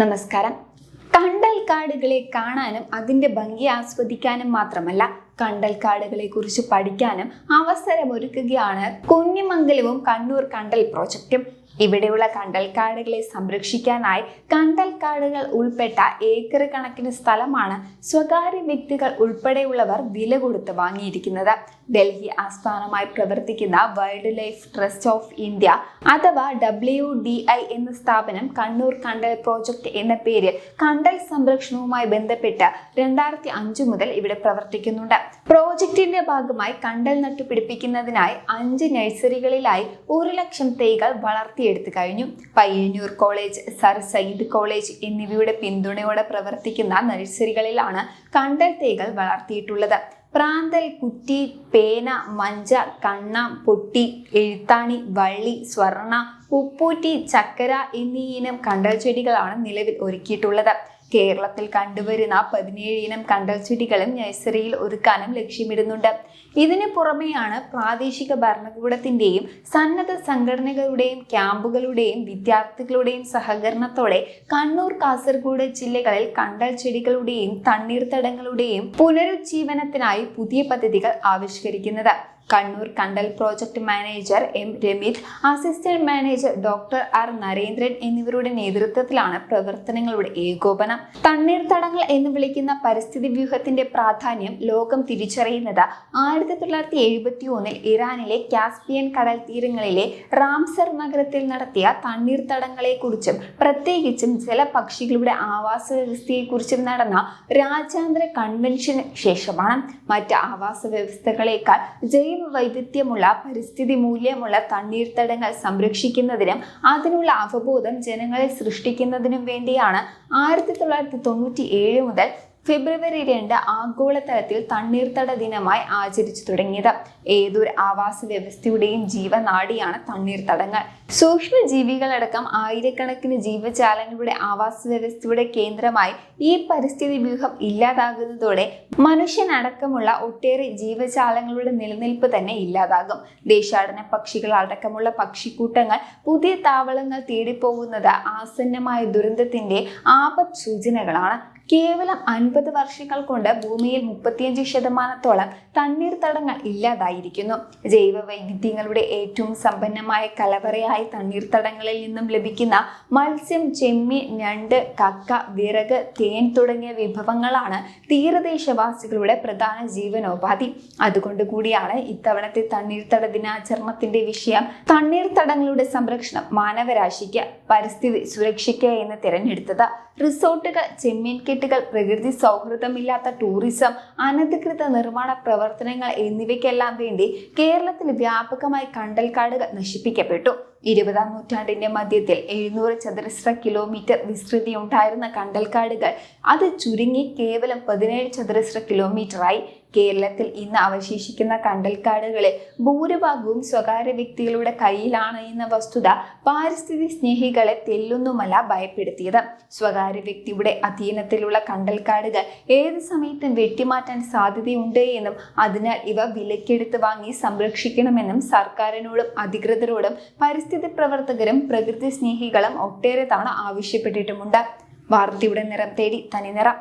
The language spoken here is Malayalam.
നമസ്കാരം. കണ്ടൽക്കാടുകളെ കാണാനും അതിന്റെ ഭംഗി ആസ്വദിക്കാനും മാത്രമല്ല കണ്ടൽക്കാടുകളെ കുറിച്ച് പഠിക്കാനും അവസരമൊരുക്കുകയാണ് കുഞ്ഞിമംഗലവും കണ്ണൂർ കണ്ടൽ പ്രോജക്റ്റും. ഇവിടെയുള്ള കണ്ടൽക്കാടുകളെ സംരക്ഷിക്കാനായി കണ്ടൽക്കാടുകൾ ഉൾപ്പെട്ട ഏക്കർ കണക്കിന് സ്ഥലമാണ് സ്വകാര്യ വ്യക്തികൾ ഉൾപ്പെടെയുള്ളവർ വില കൊടുത്ത് വാങ്ങിയിരിക്കുന്നത്. ഡൽഹി ആസ്ഥാനമായി പ്രവർത്തിക്കുന്ന wildlife trust of India അഥവാ ഡബ്ല്യു ഡി ഐ എന്ന സ്ഥാപനം കണ്ണൂർ കണ്ടൽ പ്രോജക്റ്റ് എന്ന പേരിൽ കണ്ടൽ സംരക്ഷണവുമായി ബന്ധപ്പെട്ട് രണ്ടായിരത്തി അഞ്ചു മുതൽ ഇവിടെ പ്രവർത്തിക്കുന്നുണ്ട്. പ്രോജക്റ്റിന്റെ ഭാഗമായി കണ്ടൽ നട്ടുപിടിപ്പിക്കുന്നതിനായി അഞ്ച് നഴ്സറികളിലായി ഒരു ലക്ഷം തൈകൾ വളർത്തിയെടുത്തു കഴിഞ്ഞു. Payyanur college sir Syed college എന്നിവയുടെ പിന്തുണയോടെ പ്രവർത്തിക്കുന്ന നഴ്സറികളിലാണ് കണ്ടൽ തൈകൾ വളർത്തിയിട്ടുള്ളത്. പ്രാന്തൽ കുറ്റി പേന മഞ്ച കണ്ണ പൊട്ടി എഴുത്താണി വള്ളി സ്വർണ ഉപ്പൂറ്റി ചക്കര എന്നീ ഇനം കണ്ടൽ ചെടികളാണ് നിലവിൽ ഒരുക്കിയിട്ടുള്ളത്. കേരളത്തിൽ കണ്ടുവരുന്ന പതിനേഴ് ഇനം കണ്ടൽ ചെടികളും നഴ്സറിയിൽ ഒരുക്കാനും ലക്ഷ്യമിടുന്നുണ്ട്. ഇതിനു പുറമെയാണ് പ്രാദേശിക ഭരണകൂടത്തിന്റെയും സന്നദ്ധ സംഘടനകളുടെയും ക്യാമ്പുകളുടെയും വിദ്യാർത്ഥികളുടെയും സഹകരണത്തോടെ കണ്ണൂർ കാസർഗോഡ് ജില്ലകളിൽ കണ്ടൽ ചെടികളുടെയും തണ്ണീർത്തടങ്ങളുടെയും പുനരുജ്ജീവനത്തിനായി പുതിയ പദ്ധതികൾ ആവിഷ്കരിക്കുന്നത്. കണ്ണൂർ കണ്ടൽ project manager M Ramith assistant manager doctor R Narendran എന്നിവരുടെ നേതൃത്വത്തിലാണ് പ്രവർത്തനങ്ങളുടെ ഏകോപനം. തണ്ണീർത്തടങ്ങൾ എന്ന് വിളിക്കുന്ന പരിസ്ഥിതി വ്യൂഹത്തിന്റെ പ്രാധാന്യം ലോകം തിരിച്ചറിയുന്നത് ആയിരത്തി തൊള്ളായിരത്തി എഴുപത്തി ഒന്നിൽ ഇറാനിലെ കാസ്പിയൻ കടൽ തീരങ്ങളിലെ റാംസർ നഗരത്തിൽ നടത്തിയ തണ്ണീർത്തടങ്ങളെക്കുറിച്ചും പ്രത്യേകിച്ചും ജലപക്ഷികളുടെ ആവാസ വ്യവസ്ഥയെക്കുറിച്ചും നടന്ന രാജ്യാന്തര കൺവെൻഷന് ശേഷമാണ് മറ്റ് ആവാസ വ്യവസ്ഥകളെക്കാൾ ജൈവ വൈവിധ്യമുള്ള പരിസ്ഥിതി മൂല്യമുള്ള തണ്ണീർത്തടങ്ങൾ സംരക്ഷിക്കുന്നതിനും അതിനുള്ള അവബോധം ജനങ്ങളെ സൃഷ്ടിക്കുന്നതിനും വേണ്ടിയാണ് ആയിരത്തി തൊള്ളായിരത്തി തൊണ്ണൂറ്റി ഏഴ് മുതൽ ഫെബ്രുവരി രണ്ട് ആഗോളതലത്തിൽ തണ്ണീർത്തട ദിനമായി ആചരിച്ചു തുടങ്ങിയത്. ഏതൊരു ആവാസ വ്യവസ്ഥയുടെയും ജീവനാടിയാണ് തണ്ണീർത്തടങ്ങൾ. സൂക്ഷ്മജീവികളടക്കം ആയിരക്കണക്കിന് ജീവജാലങ്ങളുടെ ആവാസ വ്യവസ്ഥയുടെ കേന്ദ്രമായി ഈ പരിസ്ഥിതി വ്യൂഹം ഇല്ലാതാകുന്നതോടെ മനുഷ്യനടക്കമുള്ള ഒട്ടേറെ ജീവജാലങ്ങളുടെ നിലനിൽപ്പ് തന്നെ ഇല്ലാതാകും. ദേശാടന പക്ഷികൾ അടക്കമുള്ള പക്ഷിക്കൂട്ടങ്ങൾ പുതിയ താവളങ്ങൾ തേടിപ്പോകുന്നത് ആസന്നമായ ദുരന്തത്തിന്റെ ആപത് സൂചനകളാണ് കേവലം അൻപത് വർഷങ്ങൾ കൊണ്ട് ഭൂമിയിൽ മുപ്പത്തിയഞ്ച് ശതമാനത്തോളം തണ്ണീർത്തടങ്ങൾ ഇല്ലാതായിരിക്കുന്നു. ജൈവ വൈവിധ്യങ്ങളുടെ ഏറ്റവും സമ്പന്നമായ കലവറയായ തണ്ണീർത്തടങ്ങളിൽ നിന്നും ലഭിക്കുന്ന മത്സ്യം ചെമ്മീൻ ഞണ്ട് കക്ക വിറക് തേൻ തുടങ്ങിയ വിഭവങ്ങളാണ് തീരദേശവാസികളുടെ പ്രധാന ജീവനോപാധി. അതുകൊണ്ട് കൂടിയാണ് ഇത്തവണത്തെ തണ്ണീർത്തട ദിനാചരണത്തിന്റെ വിഷയം. തണ്ണീർത്തടങ്ങളുടെ സംരക്ഷണം മാനവരാശിക്ക് പരിസ്ഥിതി സുരക്ഷയ്ക്ക് എന്ന് തിരഞ്ഞെടുത്തത്. റിസോർട്ടുകൾ ചെമ്മീൻ കെട്ടുകൾ പ്രകൃതി സൗഹൃദമില്ലാത്ത ടൂറിസം അനധികൃത നിർമ്മാണ പ്രവർത്തനങ്ങൾ എന്നിവയ്ക്കെല്ലാം വേണ്ടി കേരളത്തിൽ വ്യാപകമായി കണ്ടൽക്കാടുകൾ നശിപ്പിക്കപ്പെട്ടു. ഇരുപതാം നൂറ്റാണ്ടിന്റെ മധ്യത്തിൽ എഴുന്നൂറ് ചതുരശ്ര കിലോമീറ്റർ വിസ്തൃതി ഉണ്ടായിരുന്ന കണ്ടൽക്കാടുകൾ അത് ചുരുങ്ങി കേവലം പതിനേഴ് ചതുരശ്ര കിലോമീറ്ററായി കേരളത്തിൽ ഇന്ന് അവശേഷിക്കുന്ന കണ്ടൽക്കാടുകളിൽ ഭൂരിഭാഗവും സ്വകാര്യ വ്യക്തികളുടെ കയ്യിലാണ് എന്ന വസ്തുത പാരിസ്ഥിതി സ്നേഹികളെ തെല്ലൊന്നുമല്ല ഭയപ്പെടുത്തിയത്. സ്വകാര്യ വ്യക്തിയുടെ അധീനത്തിലുള്ള കണ്ടൽക്കാടുകൾ ഏത് സമയത്തും വെട്ടിമാറ്റാൻ സാധ്യതയുണ്ട് എന്നും അതിനാൽ ഇവ വിലക്കെടുത്ത് വാങ്ങി സംരക്ഷിക്കണമെന്നും സർക്കാരിനോടും അധികൃതരോടും പരിസ്ഥിതി പ്രവർത്തകരും പ്രകൃതി സ്നേഹികളും ഒട്ടേറെ തവണ ആവശ്യപ്പെട്ടിട്ടുമുണ്ട്. വാർത്തയുടെ നിറം തേടി തനിനിറം